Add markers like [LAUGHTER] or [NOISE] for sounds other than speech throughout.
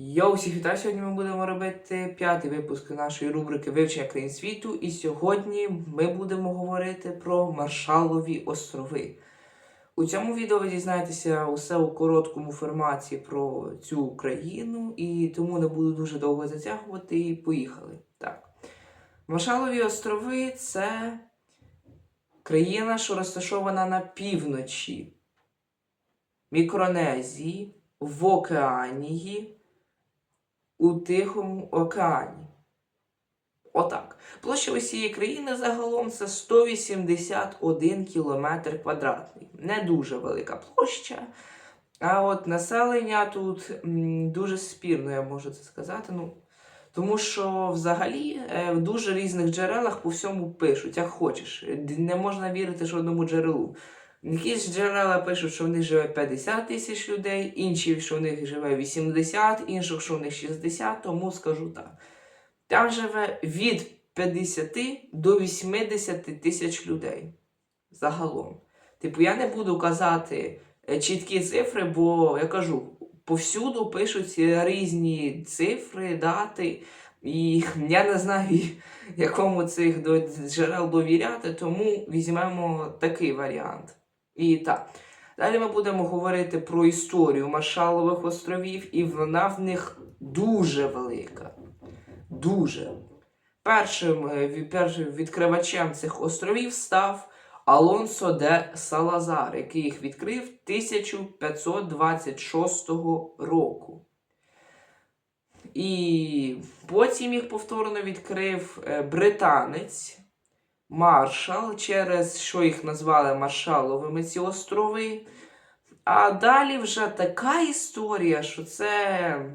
Йоу, всіх вітаю! Сьогодні ми будемо робити п'ятий випуск нашої рубрики Вивчення країн світу. І сьогодні ми будемо говорити про Маршалові острови. У цьому відео ви дізнаєтеся усе у короткому форматі про цю країну, і тому не буду дуже довго затягувати. І поїхали. Так. Маршалові острови це країна, що розташована на півночі Мікронезії, в Океанії у Тихому океані. Отак. Площа усієї країни загалом це 181 кілометр квадратний. Не дуже велика площа. А от населення тут дуже спірно, я можу це сказати. Ну, тому що взагалі е, в дуже різних джерелах по всьому пишуть, як хочеш. Не можна вірити жодному джерелу. Якісь джерела пишуть, що в них живе 50 тисяч людей, інші, що в них живе 80, інших, що в них 60, тому скажу так. Там живе від 50 до 80 тисяч людей загалом. Типу, я не буду казати е, чіткі цифри, бо я кажу, повсюду пишуть різні цифри, дати, і [LAUGHS] я не знаю, якому цих джерел довіряти, тому візьмемо такий варіант. І так. Далі ми будемо говорити про історію Маршалових островів, і вона в них дуже велика. Дуже. Першим, е, першим відкривачем цих островів став Алонсо де Салазар, який їх відкрив 1526 року. І потім їх повторно відкрив е, британець Маршал, через що їх назвали Маршаловими ці острови. А далі вже така історія, що це.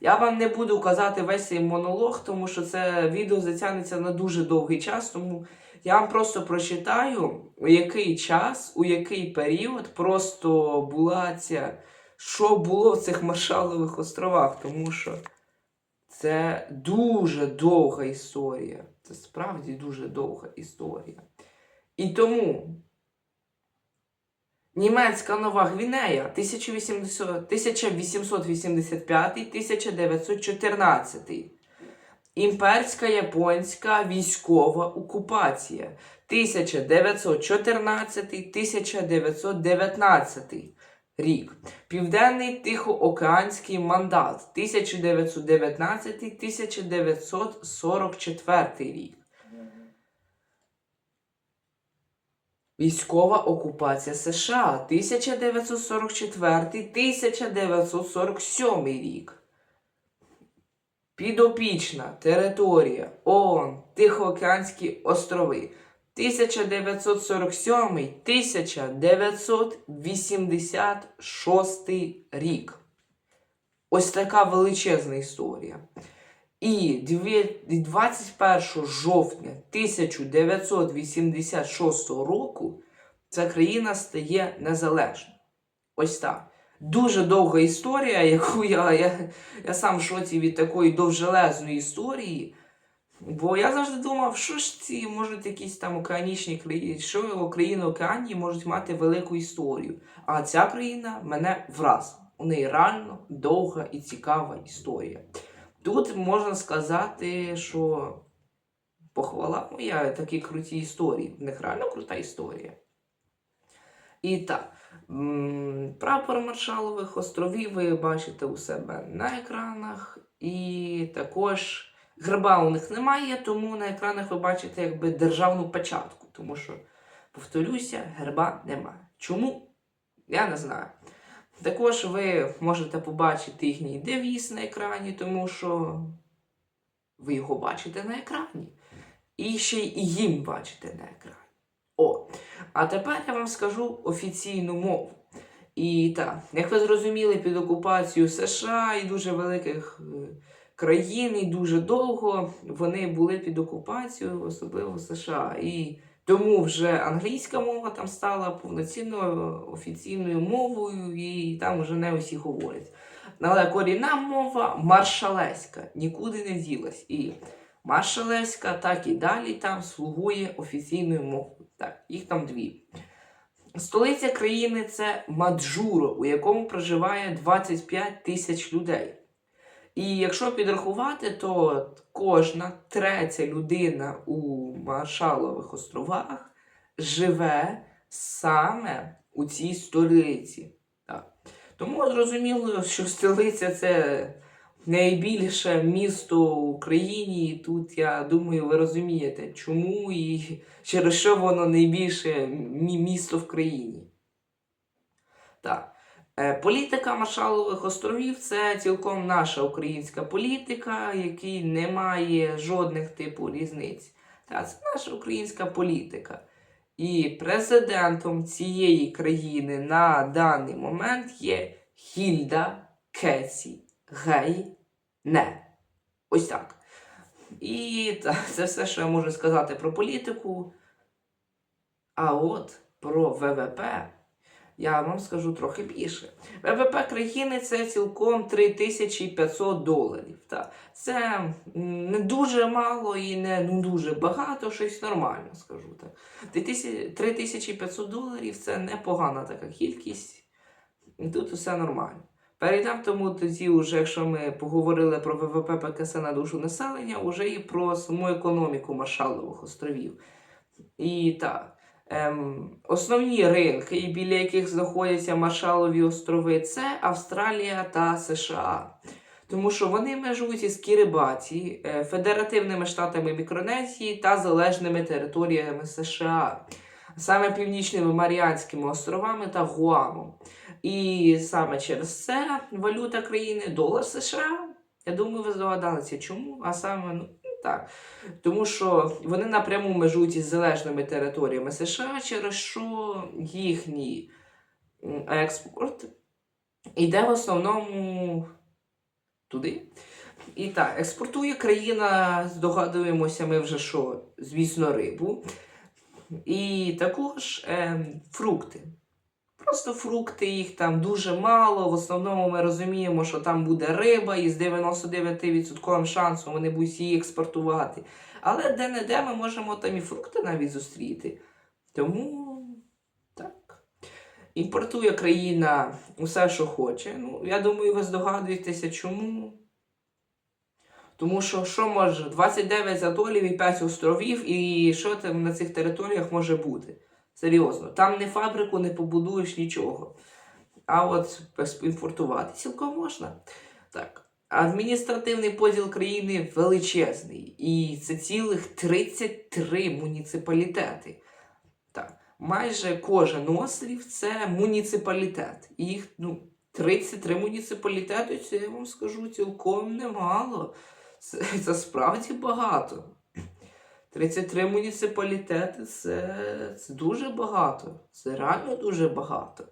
Я вам не буду казати весь цей монолог, тому що це відео затягнеться на дуже довгий час. Тому я вам просто прочитаю, у який час, у який період просто була ця. Що було в цих Маршалових островах, тому що це дуже довга історія. Це справді дуже довга історія. І тому Німецька Нова Гвінея 1885-1914. Імперська японська військова окупація 1914-1919 рік. Південний Тихоокеанський мандат 1919-1944 рік. Військова окупація США 1944-1947 рік. Підопічна територія ООН Тихоокеанські острови 1947-1986 рік. Ось така величезна історія. І 21 жовтня 1986 року ця країна стає незалежною. Ось так. Дуже довга історія, яку я, я, я сам в шоці від такої довжелезної історії. Бо я завжди думав, що ж ці можуть якісь там океанічні країни, що країни Океанії можуть мати велику історію. А ця країна мене вразила. У неї реально довга і цікава історія. Тут можна сказати, що похвала моя такі круті історії. В них реально крута історія. І так, прапор Маршалових островів ви бачите у себе на екранах, і також герба у них немає, тому на екранах ви бачите якби державну печатку, тому що, повторюся, герба немає. Чому? Я не знаю. Також ви можете побачити їхній девіз на екрані, тому що ви його бачите на екрані. І ще й їм бачите на екрані. О, а тепер я вам скажу офіційну мову. І так, як ви зрозуміли, під окупацією США і дуже великих країн, і дуже довго вони були під окупацією, особливо США. І тому вже англійська мова там стала повноцінною офіційною мовою, і там вже не усі говорять. Але корінна мова маршалеська, нікуди не ділась. І маршалеська так і далі там слугує офіційною мовою. Так, їх там дві. Столиця країни це Маджуро, у якому проживає 25 тисяч людей. І якщо підрахувати, то кожна третя людина у Маршалових островах живе саме у цій столиці. Так. Тому зрозуміло, що столиця це найбільше місто в Україні. І тут я думаю, ви розумієте, чому і через що воно найбільше місто в країні. Так. Е, Політика Маршалових островів це цілком наша українська політика, якій немає жодних типу різниць. Та це наша українська політика. І президентом цієї країни на даний момент є Хільда Кеці Гей Не. Ось так. І та, це все, що я можу сказати про політику. А от про ВВП я вам скажу трохи більше. ВВП країни це цілком 3500 доларів. Та. Це не дуже мало і не ну, дуже багато, щось нормально, скажу так. 3500 доларів це непогана така кількість. І тут усе нормально. Перейдемо тому тоді, вже, якщо ми поговорили про ВВП ПКС на душу населення, вже і про саму економіку Маршалових островів. І так, ем, основні ринки, біля яких знаходяться Маршалові острови, це Австралія та США. Тому що вони межують із Кірибаті, е, федеративними штатами Мікронезії та залежними територіями США, саме північними Маріанськими островами та Гуамом. І саме через це валюта країни долар США. Я думаю, ви здогадалися, чому? А саме, ну так. Тому що вони напряму межують із залежними територіями США, через що їхній експорт йде в основному туди. І так, експортує країна, здогадуємося, ми вже що, звісно, рибу. І також ем, фрукти. Просто фрукти, їх там дуже мало. В основному ми розуміємо, що там буде риба, і з 99% шансом вони будуть її експортувати. Але де-не-де ми можемо там і фрукти навіть зустріти. Тому так. Імпортує країна усе, що хоче. Ну, я думаю, ви здогадуєтеся, чому. Тому що що може 29 затолів і 5 островів, і що там на цих територіях може бути? Серйозно, там не фабрику не побудуєш нічого. А от імпортувати цілком можна. Так. Адміністративний поділ країни величезний. І це цілих 33 муніципалітети. Так. Майже кожен острів це муніципалітет. Їх ну, 33 муніципалітети, це я вам скажу цілком немало. Це, це справді багато. 33 муніципалітети це, це дуже багато. Це реально дуже багато.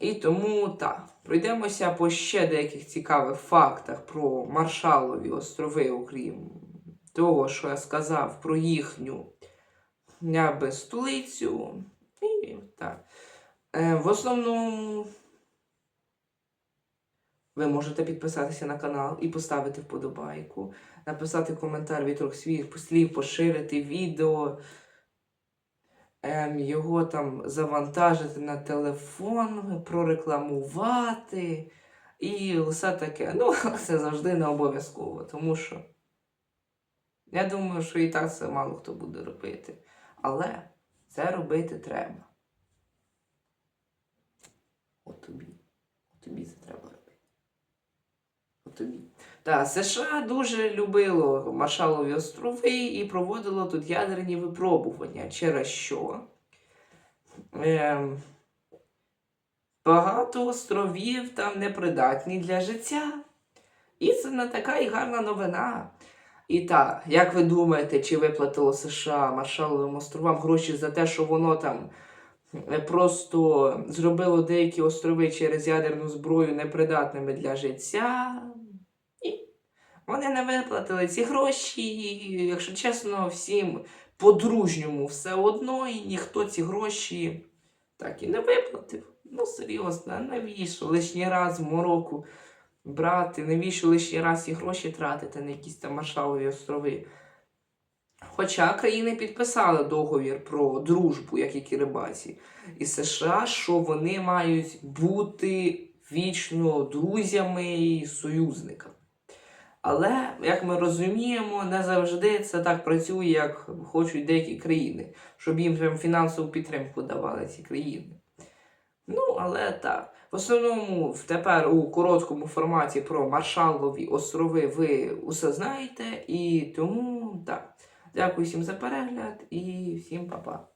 І тому так, пройдемося по ще деяких цікавих фактах про Маршалові острови, окрім того, що я сказав про їхню столицю. І так. Е, в основному ви можете підписатися на канал і поставити вподобайку, написати коментар від трьох свій слів, поширити відео, ем, його там завантажити на телефон, прорекламувати і все таке. Ну, [LAUGHS] це завжди не обов'язково, тому що я думаю, що і так це мало хто буде робити. Але це робити треба. От тобі. От тобі це треба робити. Тобі. Та США дуже любило Маршалові острови і проводило тут ядерні випробування, через що ем, багато островів там непридатні для життя. І це не така і гарна новина. І так, як ви думаєте, чи виплатило США Маршаловим островам гроші за те, що воно там е, просто зробило деякі острови через ядерну зброю непридатними для життя? Вони не виплатили ці гроші, і, якщо чесно, всім по-дружньому все одно, і ніхто ці гроші так і не виплатив. Ну, серйозно, навіщо лишній раз в мороку брати, навіщо лишній раз ці гроші тратити на якісь там Маршалові острови? Хоча країни підписали договір про дружбу, як і Кирибаті, і США, що вони мають бути вічно друзями і союзниками. Але, як ми розуміємо, не завжди це так працює, як хочуть деякі країни, щоб їм прям фінансову підтримку давали ці країни. Ну, але так. В основному тепер у короткому форматі про Маршалові острови ви усе знаєте, і тому так. Дякую всім за перегляд і всім па-па.